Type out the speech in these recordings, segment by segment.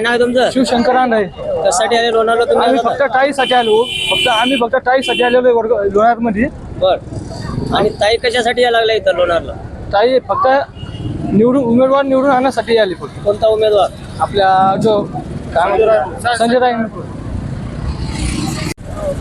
काय नाव आहे तुमचं? शिवशंकर आहे कशासाठी आले? लोणारला तुम्ही आम्ही आज फक्त आता? टाळीसाठी आलो. फक्त आम्ही फक्त टाळीसाठी आलेलो वर्ग लोणारमध्ये. बर. आणि ताई कशासाठी यायला लागला इथं लोणारला? टाळी फक्त निवडून उमेदवार निवडून आणण्यासाठी आली फक्त. कोणता उमेदवार? आपल्या जो काय म्हणतो? संजय राय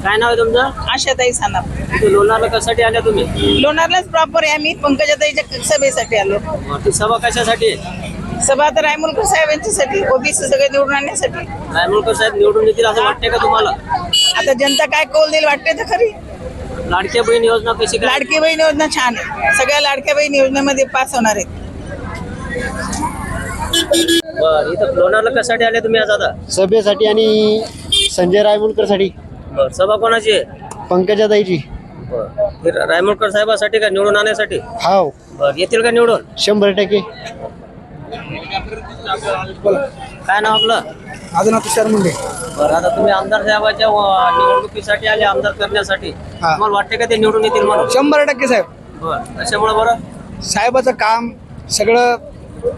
काय नाव आहे तुमचं? आशाताई सानप. इथे लोणारला कशासाठी आल्या तुम्ही? लोणारलाच प्रॉपर आहे आम्ही. पंकजाताईच्या सभेसाठी आलो. ती सभा कशासाठी? आहे? सभा तर रायमुलकर साहेबांच्यासाठी ओबीसी सगळे निवडून आणण्यासाठी. रायमुलकर साहेब निवडून येतील असं वाटतंय का तुम्हाला? आता जनता काय कौल देईल वाटते तर खरी. लाडक्या बहीण योजना कशी काय? लाडकी बहीण योजना छान आहे. सगळ्या लाडक्या बहीण योजनेमध्ये पास होणार आहेत. बर इथं लोणारला कशासाठी आले तुम्ही आज आता? सभेसाठी आणि संजय रायमुलकरसाठी. बर सभा कोणाची आहे? पंकजाताईची. बरं. रायमुलकर साहेबासाठी का निवडून आणण्यासाठी हाव. बर येतील का निवडून? शंभर टक्के. काय नाव आपलं? माझं नाव तुषार मुंडे. बरं आता तुम्ही आमदार साहेबाच्या निवडणुकीसाठी आले आमदार करण्यासाठी. तुम्हाला वाटते का ते निवडून येतील म्हणून? शंभर टक्के साहेब. बरं कशामुळे बरं? साहेबाचं काम सगळं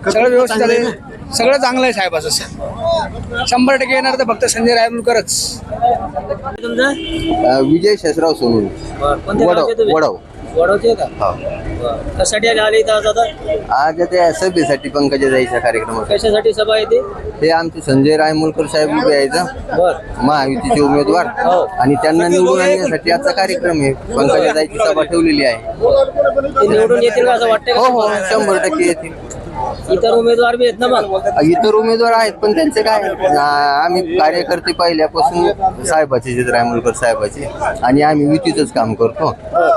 सगळं व्यवस्थित आहे. सगळं चांगलं आहे साहेबाचं साहेब शंभर टक्के येणार तर फक्त संजय रायमुलकरच तुमचं? विजय शेषराव सोनून बरं कोणत्या वडव गावचे तुम्ही? वडव. वडवचे का? हा. बरं. कशासाठी आले इथं आज आता? आज त्या सभेसाठी पंकजाताईच्या कार्यक्रमात. कशासाठी सभा येते हे आमचे संजय रायमुलकर साहेब उभे आहेत. बर. महायुतीचे उमेदवार. हो. आणि त्यांना निवडून आणण्यासाठी आजचा कार्यक्रम आहे. पंकजाताईची सभा ठेवलेली आहे. ते निवडून येतील का असं वाटतंय हो हो. शंभर टक्के येतील. इतर उमेदवार बी आहेत ना मग? इतर उमेदवार आहेत पण त्यांचे काय? आ- आम्ही कार्यकर्ते पहिल्यापासून साहेबाचे जे रायमुलकर साहेबाचे. आणि आम्ही युतीचंच काम करतो.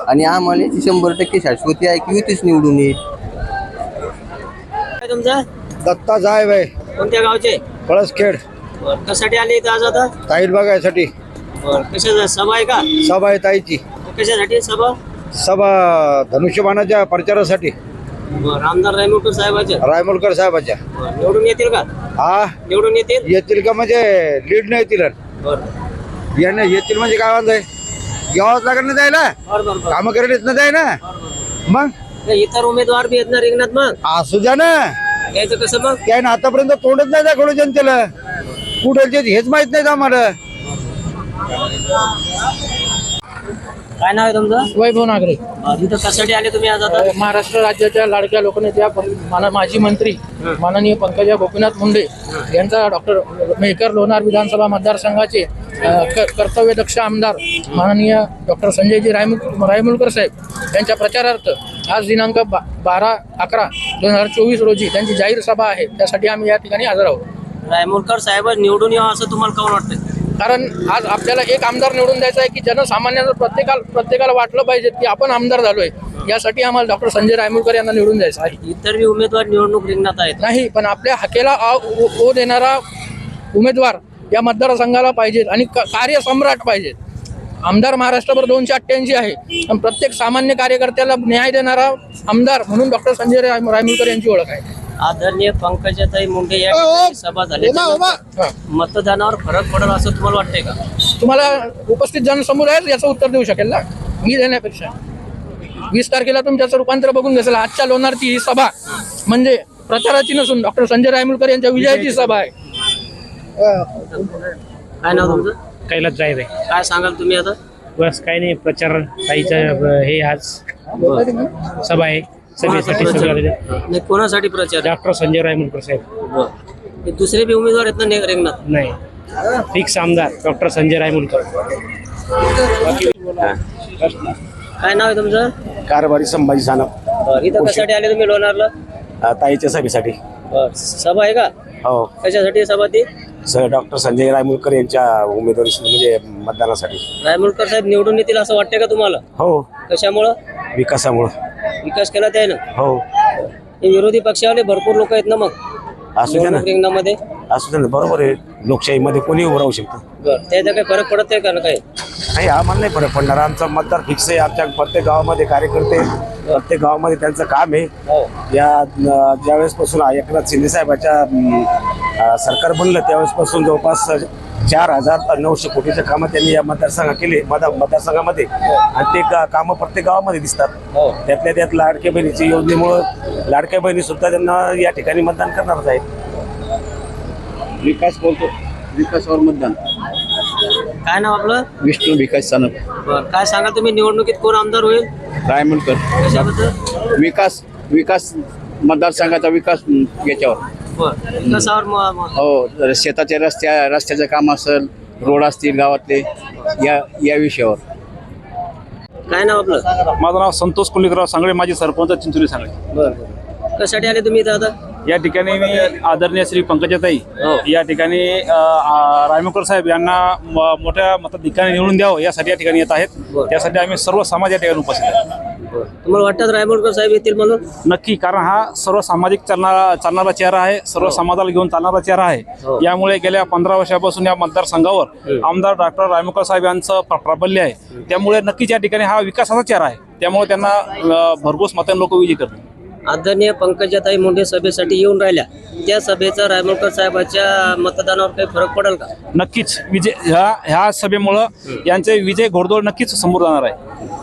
आणि आम्हाला याची शंभर टक्के शाश्वती आहे की युतीच निवडून येईल. काय तुमचं? दत्ता साहेब आहे. कोणत्या गावचे? पळसखेड. बरं. कशासाठी आले इथं आज आता? ताईल बघायसाठी. बरं कशा सभा आहे का? सभा आहे ताईची. कशासाठी सभा? सभा धनुष्यबाणाच्या प्रचारासाठी. बरं आमदार रायमुलकर साहेबाच्या? रायमुलकर साहेबाच्या. बरं. निवडून येतील का? हा निवडून येतील? येतील का म्हणजे लीड नाही येतील. बरं. येणे येतील म्हणजे काय वांद आहे यावंच लागत नाही जायला? बरं बरं बरं. कामं करायला येत नाही जाय ना मग? नाही, इतर उमेदवार बी आहेत ना रिंगणात मग? असू द्या ना. यायचं कसं मग? काय ना आतापर्यंत तोंडच नाही दाखवलं जनतेला. कुठे हेच माहीत नाही आम्हाला. काय नाव आहे तुमचं? वैभव नागरे. बरं, इथं कशासाठी आले तुम्ही आज आता? महाराष्ट्र राज्याच्या लाडक्या लोकनेत्या पं- माना- माजी मंत्री माननीय पंकजा गोपीनाथ मुंडे यांचा डॉक्टर मेहकर लोणार विधानसभा मतदारसंघाचे अ, क- कर्तव्यदक्ष आमदार माननीय डॉक्टर संजयजी रायमुल रायमुलकर साहेब यांच्या प्रचारार्थ आज दिनांक बा बारा अकरा दोन हजार चोवीस रोजी त्यांची जाहीर सभा आहे. त्यासाठी आम्ही या ठिकाणी हजर आहोत. रायमुलकर साहेब निवडून यावं असं तुम्हाला काऊन वाटतंय? कारण आज आपल्याला एक आमदार निवडून द्यायचा आहे की जनसामान्यांना प्रत्येकाला प्रत्येकाला वाटलं पाहिजे की आपण आमदार झालोय. यासाठी आम्हाला डॉक्टर संजय रायमुलकर यांना निवडून द्यायचं आहे. इतर बी उमेदवार निवडणूक रिंगणात आहेत. नाही पण आपल्या हाकेला आ ओ देणारा उमेदवार या मतदारसंघाला पाहिजेत आणि कार्यसम्राट पाहिजेत आमदार महाराष्ट्रभर दोनशे अठ्ठ्याऐंशी आहे. पण प्रत्येक सामान्य कार्यकर्त्याला न्याय देणारा आमदार म्हणून डॉक्टर संजय राय रायमुलकर यांची ओळख आहे. आदरणीय पंकजाताई मुंडे या ठिकाणी सभा झाली हा. मतदानावर फरक पडेल असं तुम्हाला वाटतंय का? तुम्हाला उपस्थित जनसमोर आहे याचं उत्तर देऊ शकेल ना? मी देण्यापेक्षा. वीस तारखेला तुमच्याचं रूपांतर बघून घेतलं. आजच्या लोणारची ही सभा म्हणजे प्रचाराची नसून डॉक्टर संजय रायमुलकर यांच्या विजयाची सभा आहे. काय नाव तुमचं? कैलास जाहीर आहे काय सांगाल तुम्ही आता? बस काही नाही प्रचार ताईचं हे आज सभा आहे. सभेसाठी. नाही कोणासाठी प्रचार? डॉक्टर संजय रायमुलकर साहेब. हे दुसरे बी उमेदवार आहेत ना ने- रिंगणात? नाही. फिक्स आमदार डॉक्टर संजय रायमुलकर काय नाव आहे तुमचं? कारभारी संभाजी सानप. बरं, इथं कशासाठी आले तुम्ही लोणारला? ताईच्या सभेसाठी. बरं. सभा आहे का? हो. कशासाठी आहे सभा ती? सर डॉक्टर संजय रायमुलकर यांच्या उमेदवारी म्हणजे मतदानासाठी. रायमुलकर साहेब निवडून येतील असं वाटतंय का तुम्हाला? हो. कशामुळं? विकासामुळं. विकास केला त्याने हो. हे विरोधी पक्षावाले भरपूर लोक आहेत ना मग? असू द्या ना. निवडणूक रिंगणामध्ये? असू द्या ना. बरोबर आहे. लोकशाहीमध्ये कोणी उभं राहू शकतं. बरं. त्याचा काही फरक पडत आहे का ना काही? नाही आम्हाला नाही फरक पडणार. आमचा मतदार फिक्स आहे. आमच्या प्रत्येक गावामध्ये कार्यकर्ते प्रत्येक गावामध्ये त्यांचं काम आहे. हो. या ज्यावेळेसपासून एकनाथ शिंदे साहेबाच्या अम, अ, सरकार बनलं त्यावेळेसपासून जवळपास चार हजार नऊशे कोटीचे कामं त्यांनी या मतदारसंघा केले मतदार मतदारसंघामध्ये. आणि ते का- कामं प्रत्येक गावामध्ये दिसतात. हो. त्यातल्या त्यात लाडक्या बहिणीची योजनेमुळं लाडक्या बहिणी सुद्धा त्यांना या ठिकाणी मतदान करणारच आहेत. विकास बोलतो. विकासावर मतदान. काय नाव आपलं? विष्णू विकास सानप. बरं काय सांगा तुम्ही? निवडणुकीत कोण आमदार होईल? रायमुलकर. कशाबद्दल? विकास विकास मतदारसंघाचा विकास याच्यावर. बरं विकासावर म- म- हो शेताचे रस्त्या रस्त्याचं काम असेल रोड असतील गावातले या या विषयावर. काय नाव आपलं? माझं नाव संतोष कुलिकराव सांगळे माझे सरपंच चिंचोली सांगळे. बरं. कशासाठी आले तुम्ही इथं आता? या ठिकाणी मी आदरणीय श्री पंकजाताई या ठिकाणी रायमुकर साहेब यांना मोठ्या मताधिकाने निवडून द्यावं यासाठी या ठिकाणी येत आहेत. त्यासाठी आम्ही सर्व समाज या ठिकाणी उपस्थित आहे. तुम्हाला वाटतं रायमोडकर साहेब येतील म्हणून? नक्की कारण हा सर्व सामाजिक चालणारा चालणारा चेहरा आहे सर्व समाजाला घेऊन चालणारा चेहरा हो. आहे यामुळे गेल्या पंधरा वर्षापासून या मतदारसंघावर आमदार डॉक्टर रायमुकर साहेब यांचं प्र- प्राबल्य आहे. त्यामुळे नक्कीच या ठिकाणी हा विकासाचा चेहरा आहे. त्यामुळे त्यांना भरघोस मतांनी लोक विजयी करतील. आदरणीय पंकजाताई मुंडे सभेसाठी येऊन राहिल्या. त्या सभेचा रायमोडकर साहेबाच्या मतदानावर काही फरक पडेल का? नक्कीच. विजय ह्या ह्या सभेमुळं यांचे विजय घोडदौड नक्कीच समोर जाणार आहे.